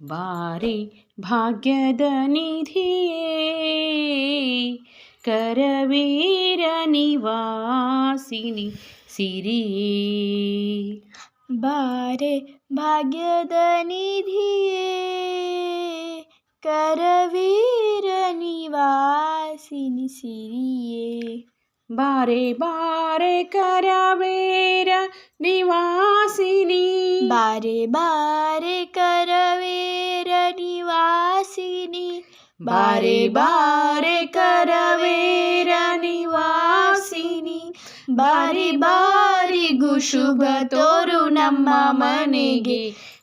ಬಾರೆ ಭಾಗ್ಯದ ನಿಧಿಯೇ ಕರವೀರ ನಿವಾಸಿನಿ ಸಿರಿಯೇ ಬಾರೆ ಭಾಗ್ಯದ ನಿಧಿಯೇ ಕರವೀರ ನಿವಾಸಿನಿ ಸಿರಿಯೇ ಬಾರೆ ಬಾರೆ ಕರವೇರ ನಿವಾಸಿನಿ ಬಾರೆ ಬಾರೆ ಕರವೇರ ನಿವಾಸಿನಿ ಬಾರೆ ಬಾರೆ ಕರವೇರ ನಿವಾಸಿನಿ ಬಾರಿ ಬಾರಿಗೂ ಶುಭ ತೋರು ನಮ್ಮ ಮನೆಗೆ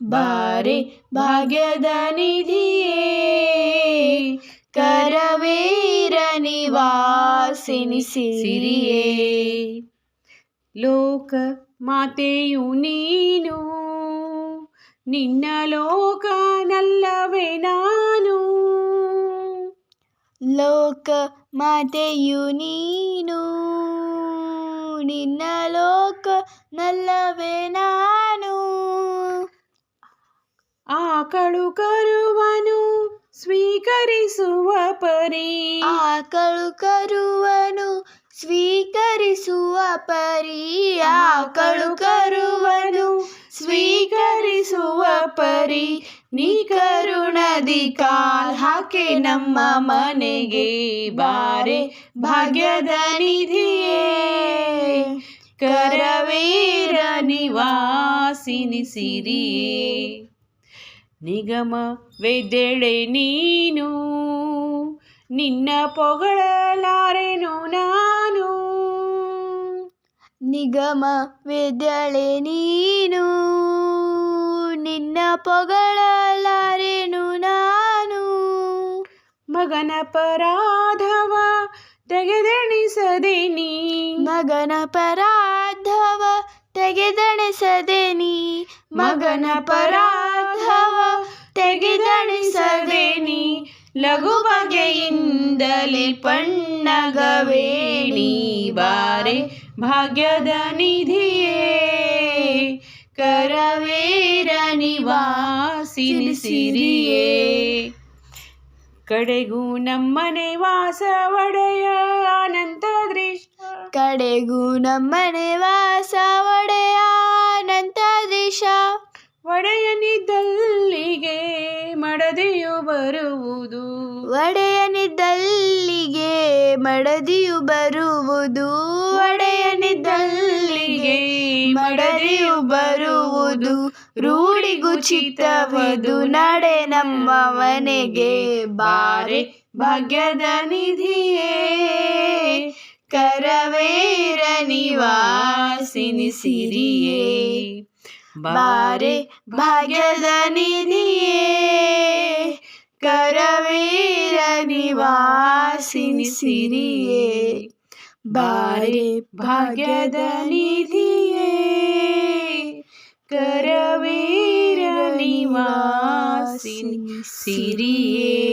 ಬಾರೆ ಭಾಗ್ಯದ ನಿಧಿಯೇ ಕರವೀರ ನಿವಾಸಿನಿ ಸಿರಿಯೇ. ಸಿರಿಯೇ. ಲೋಕ ಮಾತೆಯು ನೀನು. ನಿನ್ನ ಲೋಕನಲ್ಲವೇ ನಾನು. ಲೋಕ ಮಾತೆಯು ನೀನು. ನಿನ್ನ ಲೋಕ ನಲ್ಲವೇ ನಾನು. ಆಕಳು ಕರುವನು. ಸ್ವೀಕರಿಸುವ ಪರಿ. ಆಕಳು ಕರುವನು ಸ್ವೀಕರಿಸುವ ಪರಿ. ಆಕಳು ಕರುವನು ಸ್ವೀಕರಿಸುವ ಪರಿ. ನೀ ಕರುಣದಿ ಕಾಲ್ ಹಾಕೆ ನಮ್ಮ ಮನೆಗೆ ಬಾರೆ. ಭಾಗ್ಯದ ನಿಧಿಯೇ, ಕರವೇರ ನಿವಾಸಿನಿ ಸಿರಿಯೇ ನಿಗಮ ವೆದ್ದೆಳೆ ನೀನು ನಿನ್ನ ಪೊಗಳಲಾರೆನು ನಾನು. ನಿಗಮ ವೇದ್ಯಳೆ ನೀನು ನಿನ್ನ ಪೊಗಳಲಾರೆನು ನಾನು. ಮಗನ ಪರಾಧವ ತೆಗೆದೆಣಿಸದೆ ನೀ. ಮಗನ ಪರಾಧವ ತೆಗೆದಣಿಸದೆ ನೀ. ಮಗನ ಪರಾಧವ ತೆಗೆದಣಿಸದೆ ನೀ ಲಘು ಬಗೆಯಿಂದಲೇ ಪಣ್ಣಗವೇಣಿ ಬಾರೆ ಭಾಗ್ಯದ ನಿಧಿಯೇ ಕರವೇರ ನಿವಾಸಿನಿ ಸಿರಿಯೇ ಕಡೆಗೂ ನಮ್ಮನೆ ವಾಸ ಒಡೆಯ ಅನಂತ ದೃಷ್ಟ. ಕಡೆಗೂ ನಮ್ಮನೆ ವಾಸ ಒಡೆಯ ಅನಂತ ದೃಶ ಒಡೆಯನಿದ್ದಲ್ಲಿಗೆ ಬರುವುದು. ಒಡೆಯನಿದ್ದಲ್ಲಿಗೆ ಮಡದಿಯು ಬರುವುದು. ಒಡೆಯನಿದ್ದಲ್ಲಿಗೆ ಮಡದಿಯು ಬರುವುದು. ರೂಢಿಗೂ ಚಿತ್ತವದು. ನಡೆ ನಮ್ಮ ಮನೆಗೆ ಬಾರೆ ಭಾಗ್ಯದ ನಿಧಿಯೇ. ಕರವೇರ ನಿವಾಸಿನಿ ಸಿರಿಯೇ ಬಾರೆ ಭಾಗ್ಯದ ನಿಧಿಯೇ. ಕರವೀರ ನಿವಾಸಿನಿ ಸಿರಿಯೇ ಬಾರೆ ಭಾಗ್ಯದ ನಿಧಿಯೇ ಕರವೀರ ನಿವಾಸಿನಿ ಸಿರಿಯೇ